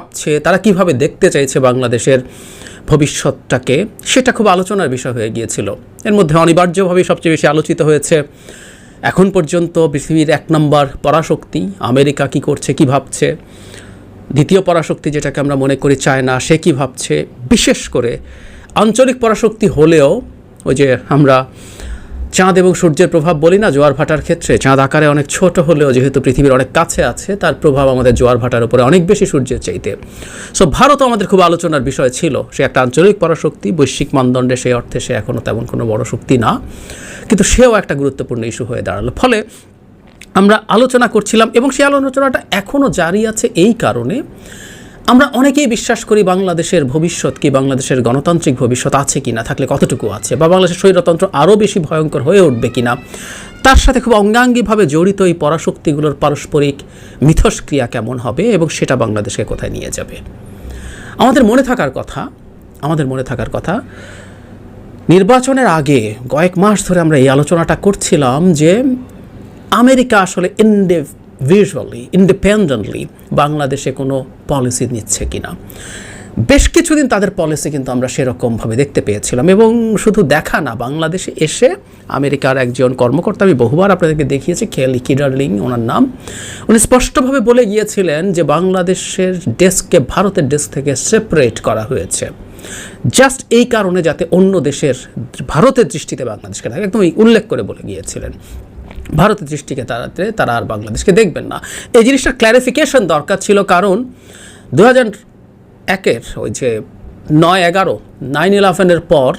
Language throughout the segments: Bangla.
ভাবছে, তারা কীভাবে দেখতে চাইছে বাংলাদেশের ভবিষ্যৎটাকে, সেটা খুব আলোচনার বিষয় হয়ে গিয়েছিল। এর মধ্যে অনিবার্যভাবে সবচেয়ে বেশি আলোচিত হয়েছে, এখন পর্যন্ত পৃথিবীর এক নম্বর পরাশক্তি, আমেরিকা কি করছে, কি ভাবছে? দ্বিতীয় পরাশক্তি যেটাকে আমরা মনে করি চায়না, সে কি ভাবছে? বিশেষ করে আঞ্চলিক পরাশক্তি হলেও, ওই যে আমরা চাঁদ এবং সূর্যের প্রভাব বলি না, জোয়ার ভাটার ক্ষেত্রে। চাঁদ আকারে অনেক ছোট হলেও যেহেতু পৃথিবীর অনেক কাছে আছে, তার প্রভাব আমাদের জোয়ার ভাটার উপরে অনেক বেশি সূর্যের চাইতে। সো ভারতও আমাদের খুব আলোচনার বিষয় ছিল। সে একটা আঞ্চলিক পরাশক্তি, বৈশ্বিক মানদণ্ডে সেই অর্থে সে এখনও তেমন কোনো বড় শক্তি না। কিন্তু সেও একটা গুরুত্বপূর্ণ ইস্যু হয়ে দাঁড়াল। ফলে আমরা আলোচনা করছিলাম এবং সেই আলোচনাটা এখনও জারি আছে এই কারণে আমরা অনেকেই বিশ্বাস করি বাংলাদেশের ভবিষ্যৎ কি, বাংলাদেশের গণতান্ত্রিক ভবিষ্যৎ আছে কি না, থাকলে কতটুকু আছে বা বাংলাদেশের স্বৈরতন্ত্র আরও বেশি ভয়ঙ্কর হয়ে উঠবে কি না? তার সাথে খুব অঙ্গাঙ্গিভাবে জড়িত এই পরাশক্তিগুলোর পারস্পরিক মিথস্ক্রিয়া কেমন হবে এবং সেটা বাংলাদেশকে কোথায় নিয়ে যাবে? আমাদের মনে থাকার কথা, আমাদের মনে থাকার কথা, নির্বাচনের আগে কয়েক মাস ধরে আমরা এই আলোচনাটা করছিলাম যে আমেরিকা আসলে ইন্ডিভিজুয়ালি ইন্ডিপেন্ডেন্টলি বাংলাদেশে কোনো পলিসি নিচ্ছে কিনা। বেশ কিছুদিন তাদের পলিসি কিন্তু আমরা সেরকমভাবে দেখতে পেয়েছিলাম এবং শুধু দেখা না, বাংলাদেশে এসে আমেরিকার একজন কর্মকর্তা, আমি বহুবার আপনাদেরকে দেখিয়েছি, খেলি কিডারলিং, ওনার নাম। উনি স্পষ্টভাবে বলে গিয়েছিলেন যে বাংলাদেশের ডেস্ককে ভারতের ডেস্ক থেকে সেপারেট করা হয়েছে। জাস্ট এই কারণে যাতে অন্য দেশের, ভারতের দৃষ্টিতে বাংলাদেশকে থাকে একদম উল্লেখ করে বলে গিয়েছিলেন। ভারতের দৃষ্টিকে তাড়াতে তারা আর বাংলাদেশকে দেখবেন না। এই জিনিসটার ক্ল্যারিফিকেশন দরকার ছিল কারণ দু হাজার একের ওই যে নয় এগারো নাইন ইলেভেনের পর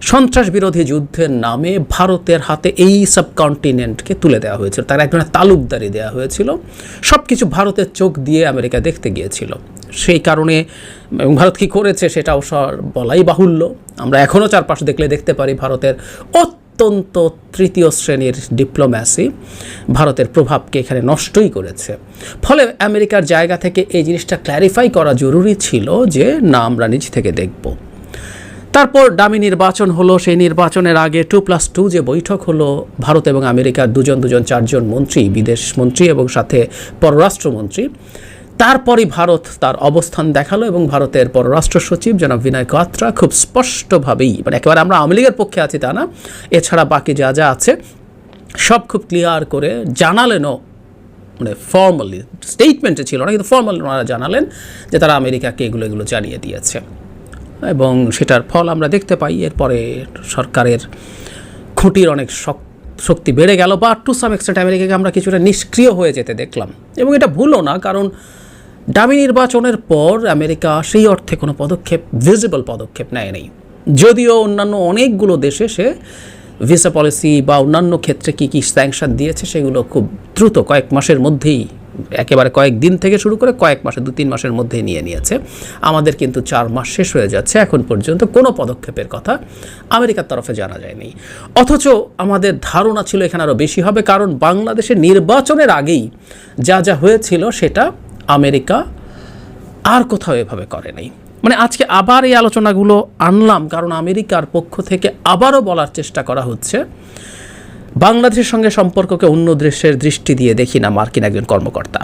সন্ত্রাস বিরোধী যুদ্ধের নামে ভারতের হাতে এই সাবকন্টিনেন্টকে তুলে দেওয়া হয়েছিল। তার এক ধরনের তালুকদারি দেওয়া হয়েছিল। সব কিছু ভারতের চোখ দিয়ে আমেরিকা দেখতে গিয়েছিল। সেই কারণে এবং ভারত কী করেছে সেটা অবশ্য আর বলাই বাহুল্য। আমরা এখনও চারপাশে দেখলে দেখতে পারি ভারতের অত্যন্ত তৃতীয় শ্রেণির ডিপ্লোম্যাসি ভারতের প্রভাবকে এখানে নষ্টই করেছে। ফলে আমেরিকার জায়গা থেকে এই জিনিসটা ক্ল্যারিফাই করা জরুরি ছিল যে, না, আমরা নিজ থেকে দেখব। তারপর ডামি নির্বাচন হলো, সেই নির্বাচনের আগে টু প্লাস টু যে বৈঠক হলো, ভারত এবং আমেরিকার দুজন দুজন চারজন মন্ত্রী, বিদেশ মন্ত্রী এবং সাথে পররাষ্ট্রমন্ত্রী। তারপরই ভারত তার অবস্থান দেখাল এবং ভারতের পররাষ্ট্র সচিব জনাব বিনয় কাত্রা খুব স্পষ্টভাবেই মানে একেবারে আমরা আওয়ামী লীগের পক্ষে আছি তা না, এছাড়া বাকি যা যা আছে, সব খুব ক্লিয়ার করে জানালেনও মানে ফর্মালি স্টেটমেন্টে ছিল না, কিন্তু ফর্মালি ওনারা জানালেন যে তারা আমেরিকাকে এগুলো এগুলো জানিয়ে দিয়েছে। এবং সেটার ফল আমরা দেখতে পাই, এরপরে সরকারের খুঁটির অনেক শক্ত শক্তি বেড়ে গেল বা টু সাম এক্সটেন্ট আমেরিকাকে আমরা কিছুটা নিষ্ক্রিয় হয়ে যেতে দেখলাম। এবং এটা ভুলও না, কারণ ডামি নির্বাচনের পর আমেরিকা সেই অর্থে কোনো পদক্ষেপ ভিজিবল পদক্ষেপ নেয়নি যদিও অন্যান্য অনেকগুলো দেশে সে ভিসা পলিসি বা অন্যান্য ক্ষেত্রে কী কী স্যাংশন দিয়েছে, সেগুলো খুব দ্রুত কয়েক মাসের মধ্যেই একেবারে কয়েক দিন থেকে শুরু করে কয়েক মাসে, দু তিন মাসের মধ্যেই নিয়ে নিয়েছে। আমাদের কিন্তু চার মাস শেষ হয়ে যাচ্ছে এখন পর্যন্ত, কোনো পদক্ষেপের কথা আমেরিকার তরফে জানা যায়নি। অথচ আমাদের ধারণা ছিল এখানে আরও বেশি হবে, কারণ বাংলাদেশের নির্বাচনের আগেই যা যা হয়েছিল সেটা আমেরিকা আর কোথাও এভাবে করে নাই। মানে আজকে আবার এই আলোচনাগুলো আনলাম, কারণ আমেরিকার পক্ষ থেকে আবারও বলার চেষ্টা করা হচ্ছে। বাংলাদেশের সঙ্গে সম্পর্ককে অন্য দেশের দৃষ্টি দিয়ে দেখি না মার্কিন একজন কর্মকর্তা।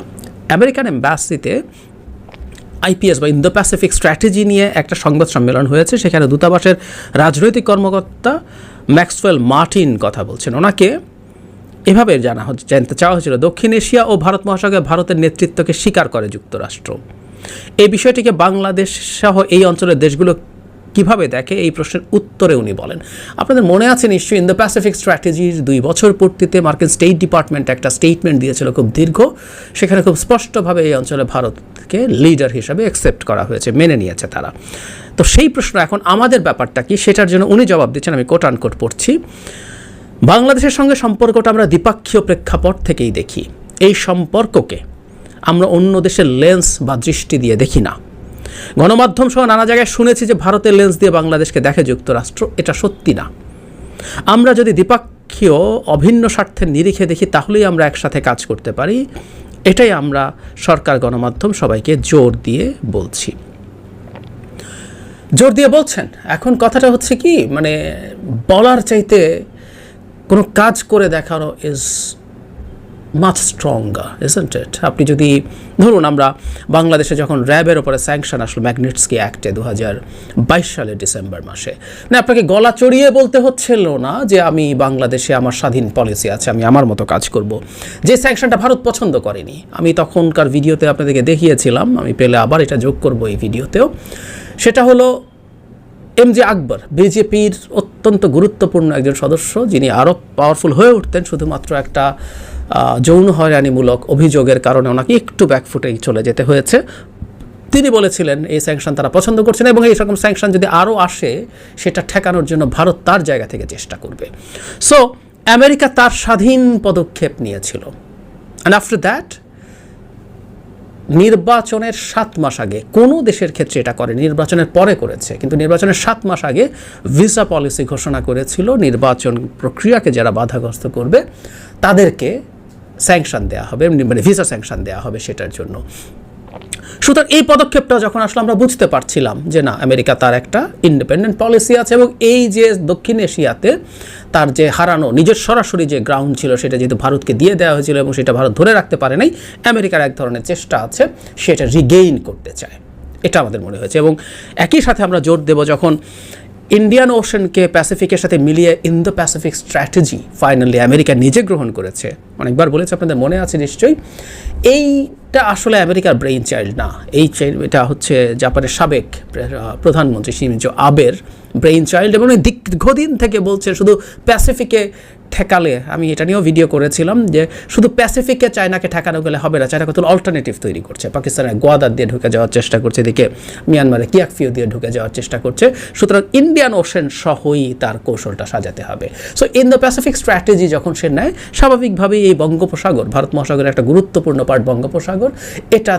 আমেরিকান এম্বাসিতে আইপিএস বা ইন্দো প্যাসিফিক স্ট্র্যাটেজি নিয়ে একটা সংবাদ সম্মেলন হয়েছে, সেখানে দূতাবাসের রাজনৈতিক কর্মকর্তা ম্যাক্সওয়েল মার্টিন কথা বলছেন। ওনাকে এভাবে জানা হচ্ছে, জানতে চাওয়া হয়েছিল, দক্ষিণ এশিয়া ও ভারত মহাসাগরে ভারতের নেতৃত্বকে স্বীকার করে যুক্তরাষ্ট্র। এই বিষয়টিকে বাংলাদেশ সহ এই অঞ্চলের দেশগুলো কীভাবে দেখে? এই প্রশ্নের উত্তরে উনি বলেন, আপনাদের মনে আছে নিশ্চয়ই ইন দ্য প্যাসিফিক স্ট্র্যাটেজির দুই বছর পূর্তিতে মার্কিন স্টেট ডিপার্টমেন্ট একটা স্টেটমেন্ট দিয়েছিল খুব দীর্ঘ, সেখানে খুব স্পষ্টভাবে এই অঞ্চলে ভারতকে লিডার হিসাবে অ্যাকসেপ্ট করা হয়েছে, মেনে নিয়েছে তারা। তো সেই প্রশ্ন, এখন আমাদের ব্যাপারটা কি? সেটার জন্য উনি জবাব দিচ্ছেন, আমি কোট আনকোট পড়ছি, বাংলাদেশের সঙ্গে সম্পর্কটা আমরা দ্বিপাক্ষীয় প্রেক্ষাপট থেকেই দেখি। এই সম্পর্ককে আমরা অন্য দেশের লেন্স বা দৃষ্টি দিয়ে দেখি না। গণমাধ্যম সহ নানা জায়গায় শুনেছি যে ভারতের লেন্স দিয়ে বাংলাদেশকে দেখে যুক্তরাষ্ট্র, এটা সত্যি না। আমরা যদি দ্বিপাক্ষীয় অভিন্ন স্বার্থের নিরিখে দেখি, তাহলেই আমরা একসাথে কাজ করতে পারি। এটাই আমরা সরকার গণমাধ্যম সবাইকে জোর দিয়ে বলছি। জোর দিয়ে বলছেন। এখন কথাটা হচ্ছে কি মানে বলার চাইতে কোনো কাজ করে দেখানো is much stronger isn't it আপনি যদি, ধরুন আমরা বাংলাদেশে যখন র্যাবের ওপরে স্যাংশন আসলো ম্যাগনেটসকি অ্যাক্টে দু হাজার বাইশ সালের ডিসেম্বর মাসে না আপনাকে গলা চড়িয়ে বলতে হচ্ছিল না যে আমি বাংলাদেশে আমার স্বাধীন পলিসি আছে, আমি আমার মতো কাজ করব। যে স্যাংশনটা ভারত পছন্দ করেনি, আমি তখনকার ভিডিওতে আপনাদেরকে দেখিয়েছিলাম, আমি পেলে আবার এটা যোগ করব এই ভিডিওতেও। সেটা হলো এম জে আকবর, বিজেপির অত্যন্ত গুরুত্বপূর্ণ একজন সদস্য, যিনি আরও পাওয়ারফুল হয়ে উঠতেন, শুধুমাত্র একটা যৌন হয়রানিমূলক অভিযোগের কারণে ওনাকে একটু ব্যাকফুটেই চলে যেতে হয়েছে। তিনি বলেছিলেন, এই স্যাংশন তারা পছন্দ করছেন এবং এই রকম স্যাংশন যদি আরও আসে, সেটা ঠেকানোর জন্য ভারত তার জায়গা থেকে চেষ্টা করবে। সো আমেরিকা তার স্বাধীন পদক্ষেপ নিয়েছিল। অ্যান্ড আফটার দ্যাট নির্বাচনের সাত মাস আগে, কোনো দেশের ক্ষেত্রে এটা করে, নির্বাচনের পরে করেছে। কিন্তু নির্বাচনের সাত মাস আগে ভিসা পলিসি ঘোষণা করেছিল, নির্বাচন প্রক্রিয়াকে যারা বাধাগ্রস্ত করবে, তাদেরকে স্যাংশন দেওয়া হবে মানে ভিসা স্যাংশন দেওয়া হবে সেটার জন্য। সুতরাং এই পদক্ষেপটা যখন আসলে আমরা বুঝতে পারছিলাম যে না, আমেরিকা তার একটা ইন্ডিপেন্ডেন্ট পলিসি আছে এবং এই যে দক্ষিণ এশিয়াতে তার যে হারানো নিজের সরাসরি যে গ্রাউন্ড ছিল সেটা যেহেতু ভারতকে দিয়ে দেওয়া হয়েছিল এবং সেটা ভারত ধরে রাখতে পারে নাই, আমেরিকার এক ধরনের চেষ্টা আছে সেটা রিগেইন করতে চায়। এটা আমাদের মনে হয়েছে এবং একই সাথে আমরা জোর দেব যখন ইন্ডিয়ান ওশনকে প্যাসিফিকের সাথে মিলিয়ে Indo Pacific strategy finally America নিজে গ্রহণ করেছে। অনেকবার বলেছে আপনাদের মনে আছে নিশ্চয়ই। এইটা আসলে আমেরিকার ব্রেইন চাইল্ড না। এই এটা হচ্ছে জাপানের সাবেক প্রধানমন্ত্রী শিমিজো আবের ব্রেইন চাইল্ড এবং দীর্ঘদিন থেকে বলছে শুধু প্যাসিফিকে ঠেকালে, আমি এটা নিয়েও ভিডিও করেছিলাম যে শুধু প্যাসিফিকে চায়নাকে ঠেকানো গেলে হবে না চায়না কত অল্টারনেটিভ তৈরি করছে। পাকিস্তানের গোয়াদার দিয়ে ঢুকে যাওয়ার চেষ্টা করছে, এদিকে মিয়ানমারে কিয়াকফিও দিয়ে ঢুকে যাওয়ার চেষ্টা করছে। সুতরাং ইন্ডিয়ান ওশেন সহই তার কৌশলটা সাজাতে হবে। So in the Pacific strategy যখন সে নেয়, স্বাভাবিকভাবেই এই বঙ্গোপসাগর, ভারত মহাসাগরের একটা গুরুত্বপূর্ণ পার্ট বঙ্গোপসাগর, এটা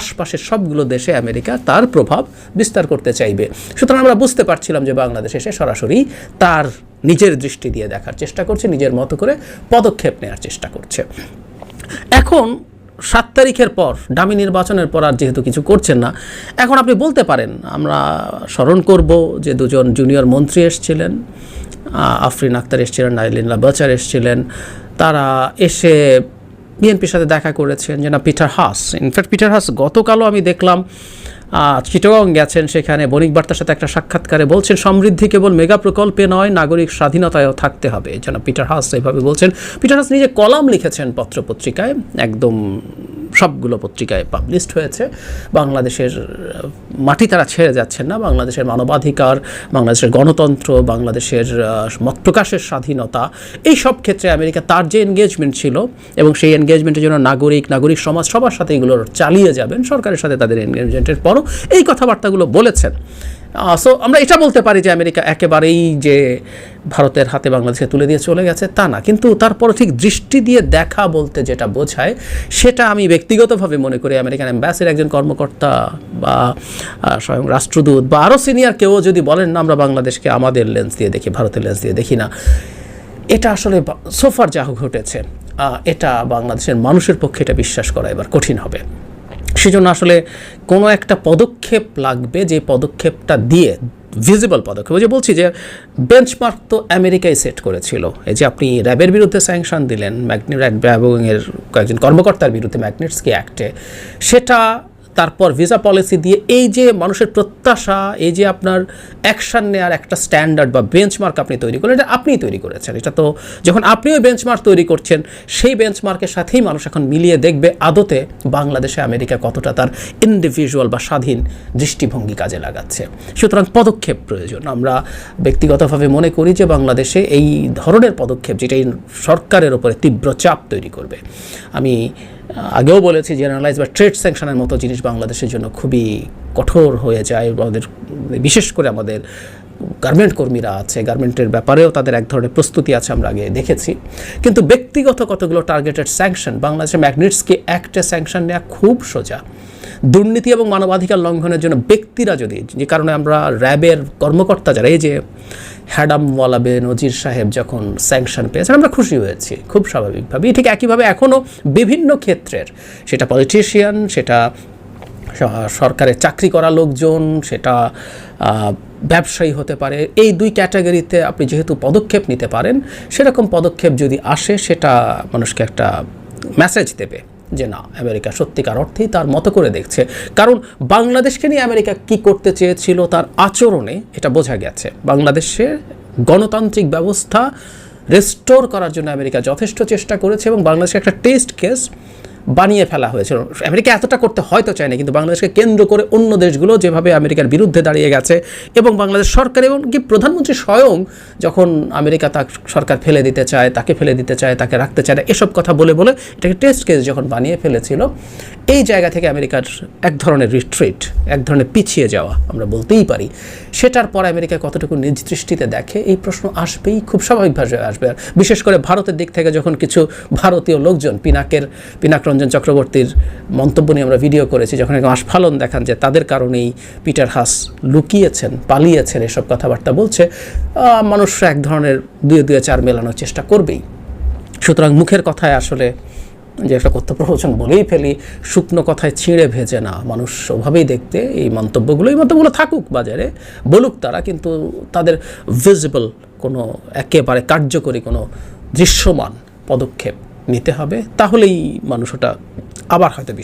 আশপাশের সবগুলো দেশে আমেরিকা তার প্রভাব বিস্তার করতে চাইবে। সুতরাং আমরা বুঝতে পারছিলাম যে বাংলাদেশ এসে সরাসরি তার নিজের দৃষ্টি দিয়ে দেখার চেষ্টা করছে, নিজের মতো করে পদক্ষেপ নেওয়ার চেষ্টা করছে। এখন সাত তারিখের পর, ডামি নির্বাচনের পর আর যেহেতু কিছু করছেন না, এখন আপনি বলতে পারেন, আমরা স্মরণ করব যে দুজন জুনিয়র মন্ত্রী এসেছিলেন আফরিন আক্তার এসেছিলেন নাইলিনা বাচার এসেছিলেন, তারা এসে বিএনপির সাথে দেখা করেছেন, যে না, Peter Haas. In fact Peter Haas গতকালও আমি দেখলাম চিটাগং গেছেন সেখানে। বণিক বার্তার সাথে একটা সাক্ষাৎকারে বলছেন, সমৃদ্ধি কেবল মেগা প্রকল্পে নয়, নাগরিক স্বাধীনতায়ও থাকতে হবে। যেন পিটার হাস এইভাবে বলছেন। পিটার হাস নিজে কলাম লিখেছেন পত্রপত্রিকায়। একদম সবগুলো পত্রিকায় পাবলিশড হয়েছে। বাংলাদেশের মাটি তারা ছেড়ে যাচ্ছেন না। বাংলাদেশের মানবাধিকার, বাংলাদেশের গণতন্ত্র, বাংলাদেশের মত প্রকাশের স্বাধীনতা, এই সব ক্ষেত্রে আমেরিকা তার যে এনগেজমেন্ট ছিল এবং সেই এনগেজমেন্টের জন্য নাগরিক নাগরিক সমাজ সবার সাথে এগুলো চালিয়ে যাবেন। সরকারের সাথে তাদের এনগেজমেন্টের পরও এই কথাবার্তাগুলো বলেছেন। সো আমরা এটা বলতে পারি যে আমেরিকা একেবারেই যে ভারতের হাতে বাংলাদেশকে তুলে দিয়ে চলে গেছে, তা না। কিন্তু তারপর ঠিক দৃষ্টি দিয়ে দেখা বলতে যেটা বোঝায়, সেটা আমি ব্যক্তিগতভাবে মনে করি আমেরিকান অ্যাম্বাসির একজন কর্মকর্তা বা স্বয়ং রাষ্ট্রদূত বা আরও সিনিয়র কেউ যদি বলেন, না, আমরা বাংলাদেশকে আমাদের লেন্স দিয়ে দেখি, ভারতের লেন্স দিয়ে দেখি না। এটা আসলে সোফার যা ঘটেছে এটা বাংলাদেশের মানুষের পক্ষে এটা বিশ্বাস করা এবার কঠিন হবে। সেজন্য আসলে কোনো একটা পদক্ষেপ লাগবে যে পদক্ষেপটা দিয়ে ভিজিবল পদক্ষেপ। যে বলছি যে বেঞ্চমার্ক তো আমেরিকায় সেট করেছিল। এই যে আপনি র্যাবের বিরুদ্ধে স্যাংশন দিলেন ম্যাগনেট র্যাব এর কয়েকজন কর্মকর্তার বিরুদ্ধে ম্যাগনেটসকি অ্যাক্টে সেটা তারপর ভিসা পলিসি দিয়ে এই যে মানুষের প্রত্যাশা, এই যে আপনার অ্যাকশন নেওয়ার একটা স্ট্যান্ডার্ড বা বেঞ্চমার্ক আপনি তৈরি করলেন, এটা আপনিই তৈরি করেছেন। এটা তো যখন আপনি ওই বেঞ্চমার্ক তৈরি করছেন, সেই বেঞ্চমার্কের সাথেই মানুষ এখন মিলিয়ে দেখবে আদতে বাংলাদেশে আমেরিকা কতটা তার ইন্ডিভিজুয়াল বা স্বাধীন দৃষ্টিভঙ্গি কাজে লাগাচ্ছে। সুতরাং পদক্ষেপ প্রয়োজন। আমরা ব্যক্তিগতভাবে মনে করি যে বাংলাদেশে এই ধরনের পদক্ষেপ যেটা এই সরকারের ওপরে তীব্র চাপ তৈরি করবে। আমি আগেও বলেছি জেনারেলাইজ বা ট্রেড স্যাংশনের মতো জিনিস বাংলাদেশের জন্য খুবই কঠোর হয়ে যায়। আমাদের, বিশেষ করে আমাদের গার্মেন্ট কর্মীরা আছে। গার্মেন্টের ব্যাপারেও তাদের এক ধরনের প্রস্তুতি আছে আমরা আগে দেখেছি। কিন্তু ব্যক্তিগত কতগুলো টার্গেটেড স্যাংশন বাংলাদেশের ম্যাগনেটসকে অ্যাক্টে স্যাংশন নেওয়া খুব সোজা। দুর্নীতি এবং মানবাধিকার লঙ্ঘনের জন্য ব্যক্তিরা যদি, যে কারণে আমরা র্যাবের কর্মকর্তা যারা, এই যে হ্যাডামওয়ালা বে নজির সাহেব যখন স্যাংশন পেয়েছেন, আমরা খুশি হয়েছি, খুব স্বাভাবিকভাবে ঠিক একইভাবে এখনও বিভিন্ন ক্ষেত্রের, সেটা পলিটিশিয়ান সেটা সরকারের চাকরি করা লোকজন, সেটা ব্যবসায়ী হতে পারে, এই দুই ক্যাটাগরিতে আপনি যেহেতু পদক্ষেপ নিতে পারেন, সেরকম পদক্ষেপ যদি আসে, সেটা মানুষকে একটা মেসেজ দেবে। যে না, আমেরিকা সত্যিকার অর্থেই তার মতো করে দেখছে। কারণ বাংলাদেশকে নিয়ে আমেরিকা কি করতে চেয়েছিল তার আচরণে এটা বোঝা গেছে। বাংলাদেশে গণতান্ত্রিক ব্যবস্থা রেস্টোর করার জন্য আমেরিকা যথেষ্ট চেষ্টা করেছে এবং বাংলাদেশের একটা টেস্ট কেস বানিয়ে ফেলা হয়েছিল। আমেরিকা এতটা করতে হয়তো চায় না, কিন্তু বাংলাদেশকে কেন্দ্র করে অন্য দেশগুলো যেভাবে আমেরিকার বিরুদ্ধে দাঁড়িয়ে গেছে এবং বাংলাদেশ সরকার এবং কি প্রধানমন্ত্রী স্বয়ং যখন আমেরিকা তার সরকার ফেলে দিতে চায়, তাকে ফেলে দিতে চায়, তাকে রাখতে চায় না, এসব কথা বলে বলে এটাকে টেস্ট কেস যখন বানিয়ে ফেলেছিল, এই জায়গা থেকে আমেরিকার এক ধরনের রিট্রিট এক ধরনের পিছিয়ে যাওয়া আমরা বলতেই পারি। সেটার পর আমেরিকা কতটুকু নিজ দৃষ্টিতে দেখে, এই প্রশ্ন আসবেই, খুব স্বাভাবিকভাবে আসবে। আর বিশেষ করে ভারতের দিক থেকে যখন কিছু ভারতীয় লোকজন পিনাকের পিনাক রঞ্জন চক্রবর্তীর মন্তব্য নিয়ে আমরা ভিডিও করেছি যখন একদম আস্ফালন দেখান যে তাদের কারণেই পিটার হাস লুকিয়েছেন পালিয়েছেন এসব কথাবার্তা বলছে আহ, মানুষরা এক ধরনের দুয়ে দুয়ে চার মেলানোর চেষ্টা করবেই। সুতরাং মুখের কথায় আসলে যে একটা কথ্য প্রবচন বলেই ফেলি শুকনো কথায় ছিঁড়ে ভেজে না। মানুষ ওভাবেই দেখতে এই মন্তব্যগুলো এই মন্তব্যগুলো থাকুক বাজারে বলুক তারা কিন্তু তাদের ভিজিবল কোনো একেবারে কার্যকরী কোনো দৃশ্যমান পদক্ষেপ নিতে হবে তাহলেই মানুষ ওটা আবার হয়তো